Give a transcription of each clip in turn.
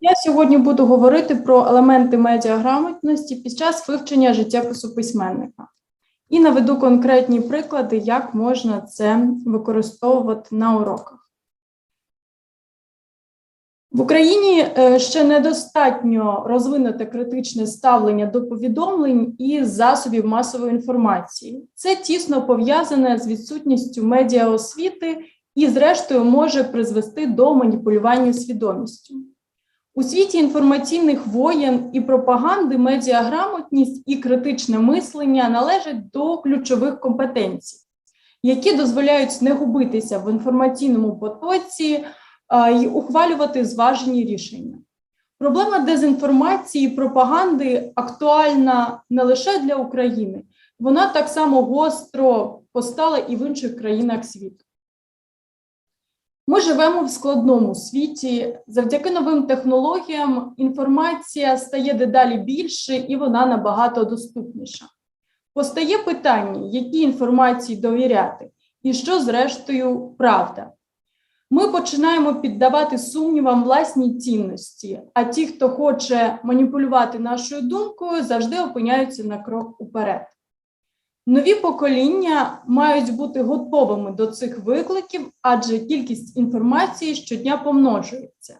Я сьогодні буду говорити про елементи медіаграмотності під час вивчення життєпису письменника. І наведу конкретні приклади, як можна це використовувати на уроках. В Україні е, ще недостатньо розвинуте критичне ставлення до повідомлень і засобів масової інформації. Це тісно пов'язане з відсутністю медіаосвіти і, зрештою, може призвести до маніпулювання свідомістю. У світі інформаційних воєн і пропаганди медіаграмотність і критичне мислення належать до ключових компетенцій, які дозволяють не губитися в інформаційному потоці і ухвалювати зважені рішення. Проблема дезінформації і пропаганди актуальна не лише для України, вона так само гостро постала і в інших країнах світу. Ми живемо в складному світі. Завдяки новим технологіям інформація стає дедалі більше і вона набагато доступніша. Постає питання, якій інформації довіряти, і що, зрештою, правда. Ми починаємо піддавати сумнівам власні цінності, а ті, хто хоче маніпулювати нашою думкою, завжди опиняються на крок уперед. Нові покоління мають бути готовими до цих викликів, адже кількість інформації щодня помножується,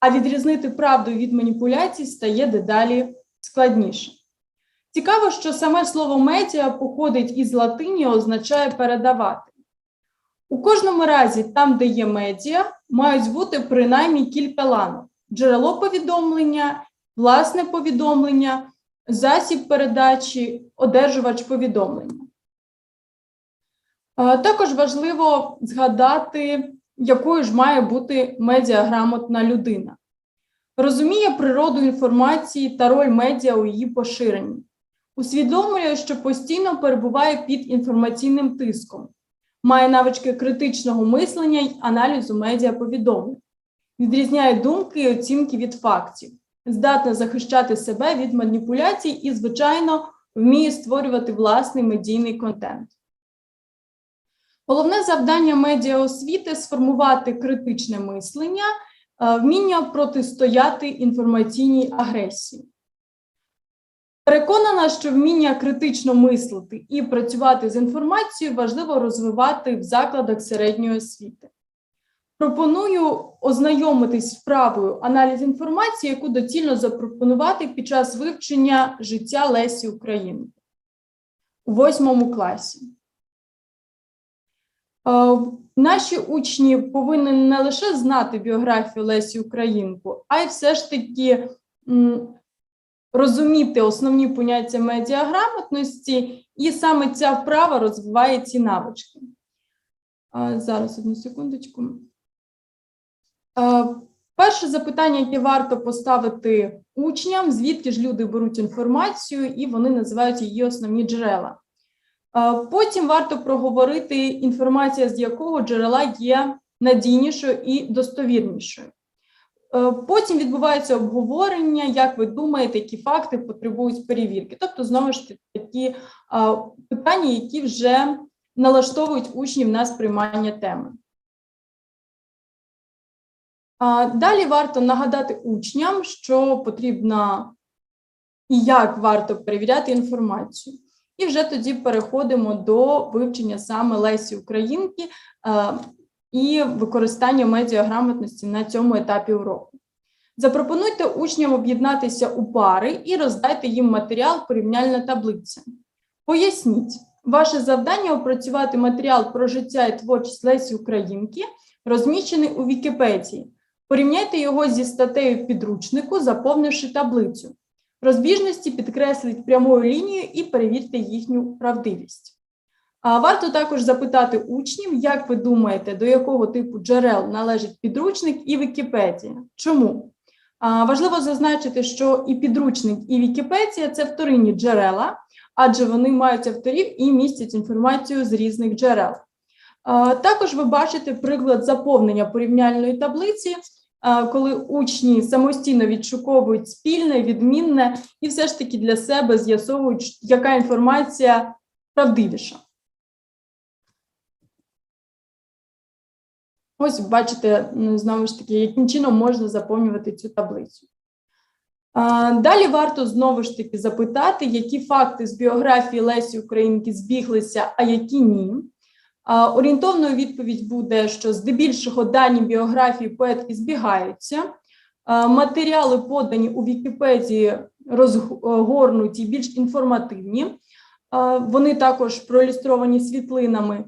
а відрізнити правду від маніпуляцій стає дедалі складніше. Цікаво, що саме слово медіа походить із латині, означає передавати. У кожному разі, там, де є медіа, мають бути принаймні кілька ланок: джерело повідомлення, власне повідомлення засіб передачі, одержувач повідомлення. Також важливо згадати, якою ж має бути медіаграмотна людина. Розуміє природу інформації та роль медіа у її поширенні, усвідомлює, що постійно перебуває під інформаційним тиском, має навички критичного мислення й аналізу медіаповідомлень, відрізняє думки і оцінки від фактів здатна захищати себе від маніпуляцій і, звичайно, вміє створювати власний медійний контент. Головне завдання медіаосвіти сформувати критичне мислення, е, вміння протистояти інформаційній агресії. Переконана, що вміння критично мислити і працювати з інформацією важливо розвивати в закладах середньої освіти. Пропоную ознайомитись з вправою аналіз інформації, яку доцільно запропонувати під час вивчення життя Лесі Українки у восьмому класі. Е, наші учні повинні не лише знати біографію Лесі Українку, а й все ж таки розуміти основні поняття медіаграмотності, і саме ця вправа розвиває ці навички. Е, зараз одну секундочку. Е, перше запитання, яке варто поставити учням, звідки ж люди беруть інформацію, і вони називають її основні джерела. Е, потім варто проговорити інформація, з якого джерела є надійнішою і достовірнішою. Е, потім відбувається обговорення, як ви думаєте, які факти потребують перевірки. Тобто, знову ж такі питання, які вже налаштовують учнів на сприймання теми. Далі варто нагадати учням, що потрібно і як варто перевіряти інформацію. І вже тоді переходимо до вивчення саме Лесі Українки і використання медіаграмотності на цьому етапі уроку. Запропонуйте учням об'єднатися у пари і роздайте їм матеріал порівняльна таблиця. Поясніть, ваше завдання опрацювати матеріал про життя і творчість Лесі Українки, розміщений у Вікіпедії. Порівняйте його зі статтею підручнику, заповнивши таблицю. Розбіжності підкресліть прямою лінією і перевірте їхню правдивість. А варто також запитати учнів, як ви думаєте, до якого типу джерел належить підручник і Вікіпедія? Чому? А, важливо зазначити, що і підручник, і Вікіпедія це вторинні джерела, адже вони мають авторів і містять інформацію з різних джерел. Також ви бачите приклад заповнення порівняльної таблиці коли учні самостійно відшуковують спільне, відмінне і все ж таки для себе з'ясовують, яка інформація правдивіша. Ось бачите, знову ж таки, яким чином можна заповнювати цю таблицю. Далі варто знову ж таки запитати, які факти з біографії Лесі Українки збіглися, а які ні. Орієнтовною відповідь буде, що здебільшого дані біографії поетки збігаються. Матеріали, подані у Вікіпедії, розгорнуті більш інформативні. Вони також проілюстровані світлинами.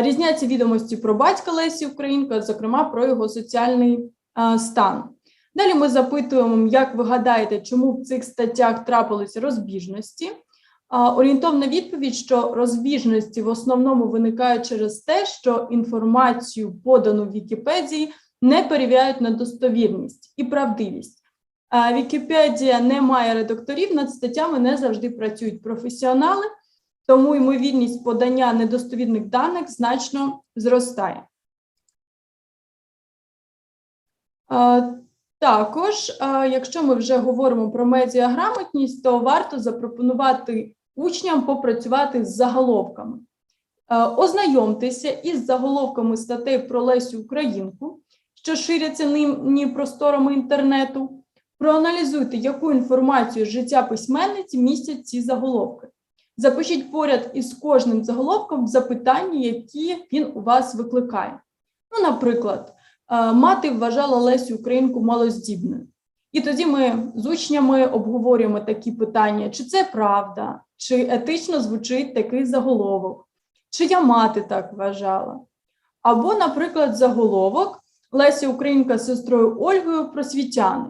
Різняться відомості про батька Лесі Українка, зокрема про його соціальний стан. Далі ми запитуємо, як ви гадаєте, чому в цих статтях трапилися розбіжності. Орієнтовна відповідь, що розбіжності в основному виникають через те, що інформацію, подану в Вікіпедії, не перевіряють на достовірність і правдивість. Вікіпедія не має редакторів, над статтями не завжди працюють професіонали, тому ймовірність подання недостовірних даних значно зростає. Також, якщо ми вже говоримо про медіаграмотність, то варто запропонувати учням попрацювати з заголовками. Е, Ознайомтеся із заголовками статей про Лесю Українку, що ширяться нині просторами інтернету. Проаналізуйте, яку інформацію з життя письменниці містять ці заголовки. Запишіть поряд із кожним заголовком запитання, які він у вас викликає. Ну, наприклад, е, мати вважала Лесю Українку малоздібною. І тоді ми з учнями обговорюємо такі питання: чи це правда, чи етично звучить такий заголовок, чия мати так вважала. Або, наприклад, заголовок Леся Українка з сестрою Ольгою просвітяни.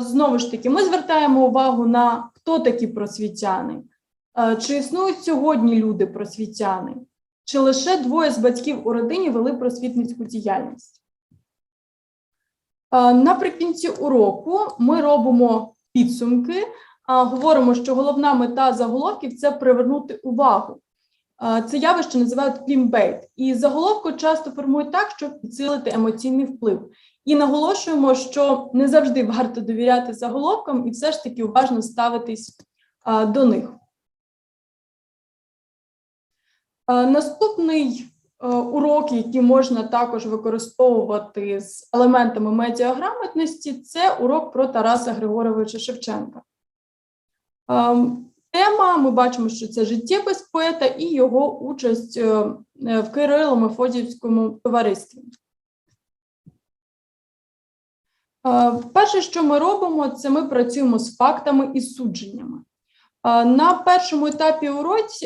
Знову ж таки, ми звертаємо увагу на хто такі просвітяни, чи існують сьогодні люди просвітяни, чи лише двоє з батьків у родині вели просвітницьку діяльність. А, Наприкінці уроку ми робимо підсумки, говоримо, що головна мета заголовків це привернути увагу. Це явище називають клімбейт, і заголовку часто формують так, щоб підсилити емоційний вплив. І наголошуємо, що не завжди варто довіряти заголовкам і все ж таки уважно ставитись до них. Наступний е, урок, який можна також використовувати з елементами медіаграмотності, це урок про Тараса Григоровича Шевченка. Ем, Тема ми бачимо, що це життєпис поета і його участь е, е, в Кирило-Мефодіївському товаристві. Е, Перше, що ми робимо, це ми працюємо з фактами і судженнями. Е, На першому етапі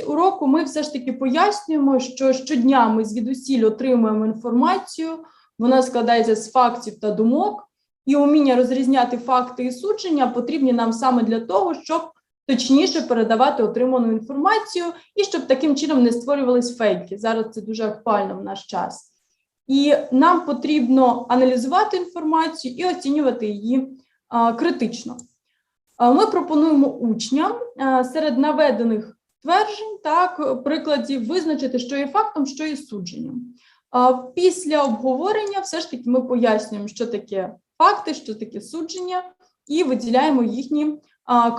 уроку ми все ж таки пояснюємо, що щодня ми звідусіль отримуємо інформацію, вона складається з фактів та думок, і уміння розрізняти факти і судження потрібні нам саме для того, щоб точніше передавати отриману інформацію і щоб таким чином не створювались фейки. Зараз це дуже актуально в наш час. І нам потрібно аналізувати інформацію і оцінювати її а, критично. А, Ми пропонуємо учням серед наведених тверджень, так, прикладів, визначити, що є фактом, що є судженням. Після обговорення все ж таки ми пояснюємо, що таке факти, що таке судження, і виділяємо їхні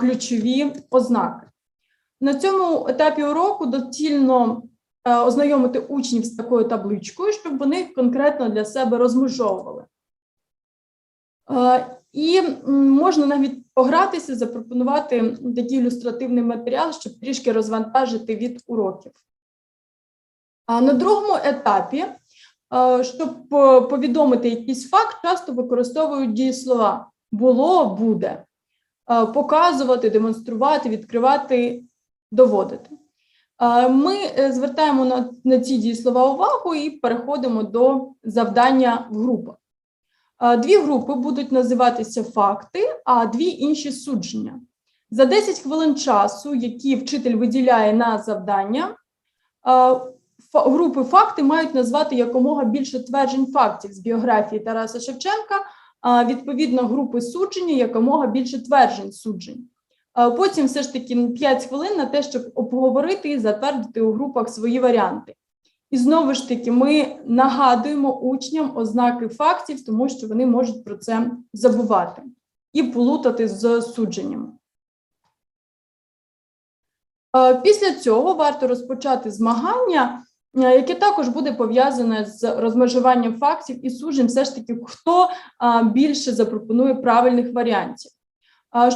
ключові ознаки. На цьому етапі уроку доцільно е, ознайомити учнів з такою табличкою, щоб вони конкретно для себе розмежовували. Е, І можна навіть погратися, запропонувати такий ілюстративний матеріал, щоб трішки розвантажити від уроків. А на другому етапі, е, щоб повідомити якийсь факт, часто використовують дієслова було, буде, Е, показувати, демонструвати, відкривати, доводити. Е, Ми е, звертаємо на ці дієслова увагу і переходимо до завдання в групах. Е, Дві групи будуть називатися факти, а дві інші судження. За 10 хвилин часу, які вчитель виділяє на завдання, е, групи факти мають назвати якомога більше тверджень фактів з біографії Тараса Шевченка, а відповідно групи судження якомога більше тверджень суджень. Потім все ж таки 5 хвилин на те, щоб обговорити і затвердити у групах свої варіанти. І знову ж таки, ми нагадуємо учням ознаки фактів, тому що вони можуть про це забувати і плутати з судженнями. Е, Після цього варто розпочати змагання е, яке також буде пов'язане з розмежуванням фактів і суджень, все ж таки, хто більше запропонує правильних варіантів.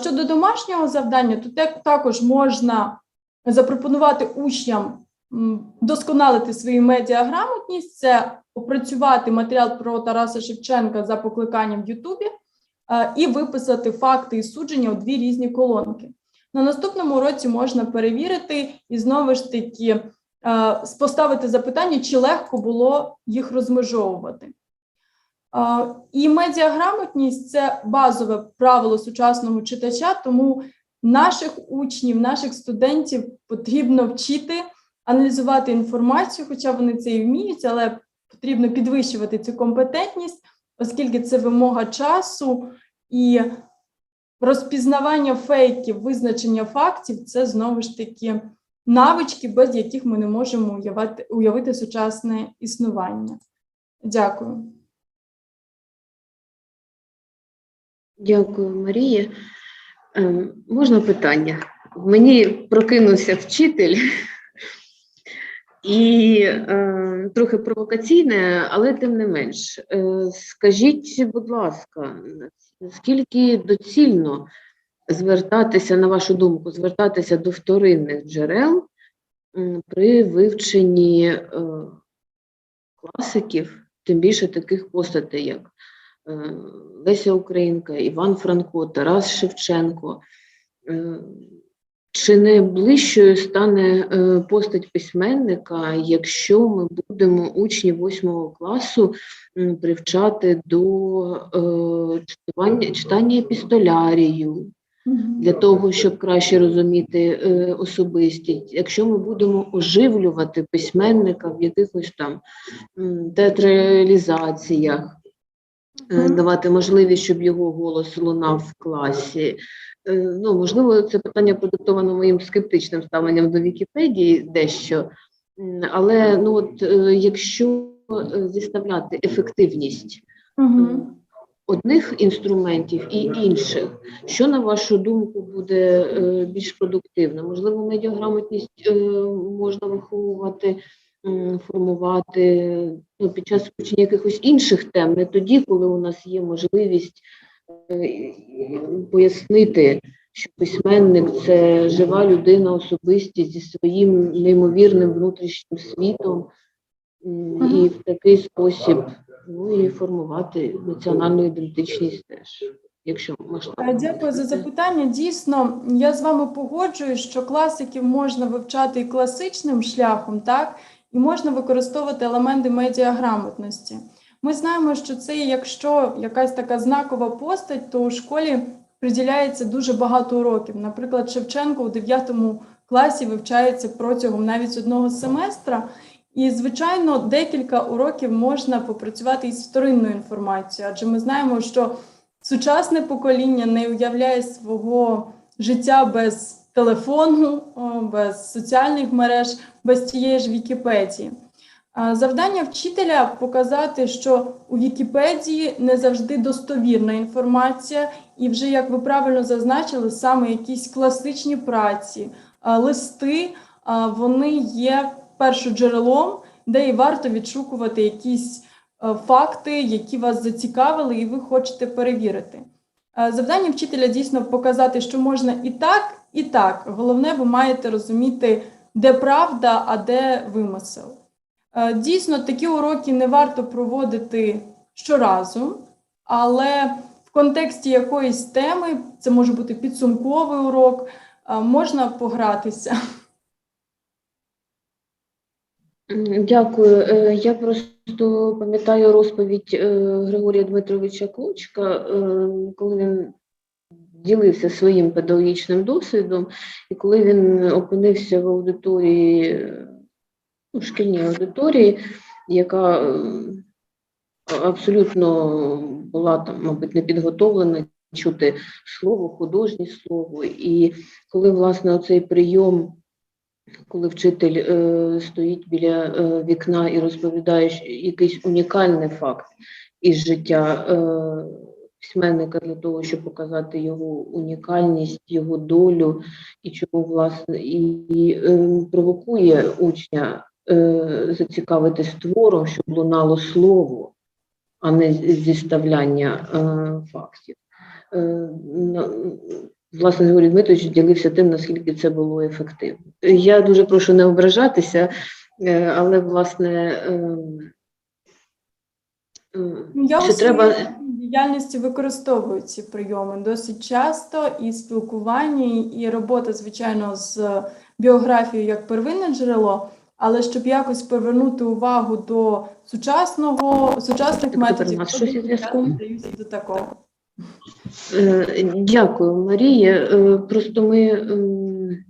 Щодо домашнього завдання, то також можна запропонувати учням м, вдосконалити свою медіаграмотність, це опрацювати матеріал про Тараса Шевченка за покликанням в Ютубі е, і виписати факти і судження у дві різні колонки. На наступному році можна перевірити і знову ж таки е, поставити запитання, чи легко було їх розмежовувати. Е, І медіаграмотність це базове правило сучасного читача, тому наших учнів, наших студентів потрібно вчити аналізувати інформацію, хоча вони це і вміють, але потрібно підвищувати цю компетентність, оскільки це вимога часу і розпізнавання фейків, визначення фактів це знову ж таки навички, без яких ми не можемо уявити, уявити сучасне існування. Дякую. Дякую, Марія. Ем, Можна питання? Мені прокинувся вчитель і е, трохи провокаційне, але тим не менш. Е, скажіть, будь ласка, наскільки доцільно звертатися, на вашу думку, звертатися до вторинних джерел при вивченні е, класиків, тим більше таких постатей, як е, Леся Українка, Іван Франко, Тарас Шевченко. Е, Чи не ближчою стане е, постать письменника, якщо ми будемо учні восьмого класу привчати до е, читання, читання епістолярію, для того, щоб краще розуміти е, особистість, якщо ми будемо оживлювати письменника в якихось там театралізаціях, давати можливість, щоб його голос лунав в класі. Е, Ну, можливо, це питання продиктовано моїм скептичним ставленням до Вікіпедії дещо. Але ну, от, е, якщо е, зіставляти ефективність Мгм. одних інструментів і інших, що на вашу думку буде більш продуктивно? Можливо, медіаграмотність можна виховувати, формувати ну, під час вивчення якихось інших тем, не тоді, коли у нас є можливість пояснити, що письменник це жива людина, особистість зі своїм неймовірним внутрішнім світом, і в такий спосіб ну і формувати національну ідентичність теж, якщо Е, масштабно. Дякую за запитання. Дійсно, я з вами погоджуюсь, що класиків можна вивчати і класичним шляхом, так і можна використовувати елементи медіаграмотності. Ми знаємо, що це якщо якась така знакова постать, то у школі приділяється дуже багато уроків. Наприклад, Шевченко у 9 класі вивчається протягом навіть одного семестра. І, звичайно, декілька уроків можна попрацювати із вторинною інформацією, адже ми знаємо, що сучасне покоління не уявляє свого життя без телефону, без соціальних мереж, без тієї ж Вікіпедії. Завдання вчителя показати, що у Вікіпедії не завжди достовірна інформація, і вже як ви правильно зазначили, саме якісь класичні праці, листи, вони є першоджерелом, де і варто відшукувати якісь факти, які вас зацікавили, і ви хочете перевірити. Завдання вчителя дійсно показати, що можна і так, і так. Головне, ви маєте розуміти, де правда, а де вимисел. Е, Дійсно, такі уроки не варто проводити щоразу, але в контексті якоїсь теми, це може бути підсумковий урок, е, можна погратися. Дякую. Е, Я просто пам'ятаю розповідь Григорія Дмитровича Клочка, коли він ділився своїм педагогічним досвідом, і коли він опинився в аудиторії, ну, шкільній аудиторії, яка е, абсолютно була там, мабуть, не підготовлена чути слово, художнє слово. І коли, власне, оцей прийом коли вчитель е, стоїть біля е, вікна і розповідає якийсь унікальний факт із життя е, письменника для того, щоб показати його унікальність, його долю, і чому власне і, і е, провокує учня зацікавитись твором, щоб лунало слово, а не зіставляння е, фактів. Е, Власне, Григорій Дмитрович ділився тим, наскільки це було ефективно. Я дуже прошу не ображатися, е, але власне. ем, Я Чи у треба- діяльності використовую ці прийоми досить часто, і спілкування, і робота, звичайно, з біографією як первинне джерело. Але щоб якось повернути увагу до сучасного сучасних Так, методів, тепер то щось я зв'язком? до такого. Е, Дякую, Марія. Е, Просто ми ем,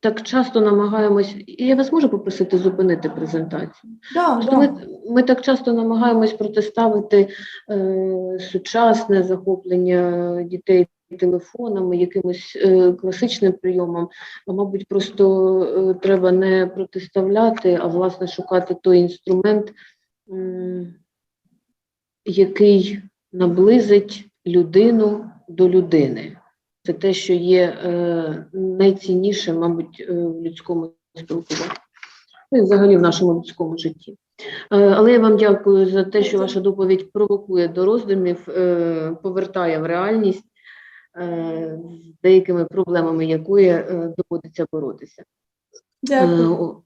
так часто намагаємось. і Я вас можу попросити зупинити презентацію? Да, да. ми, ми так часто намагаємось протиставити е, сучасне захоплення дітей телефонами, якимось е, класичним прийомом. А мабуть, просто е, треба не протиставляти, а власне шукати той інструмент, який наблизить людину до людини. Це те, що є е, найцінніше, мабуть, в людському спілкуванні. Ну і взагалі в нашому людському житті. Але я вам дякую за те, що ваша доповідь провокує до роздумів, повертає в реальність з деякими проблемами, якої е, доводиться боротися. Е, Дякую. о-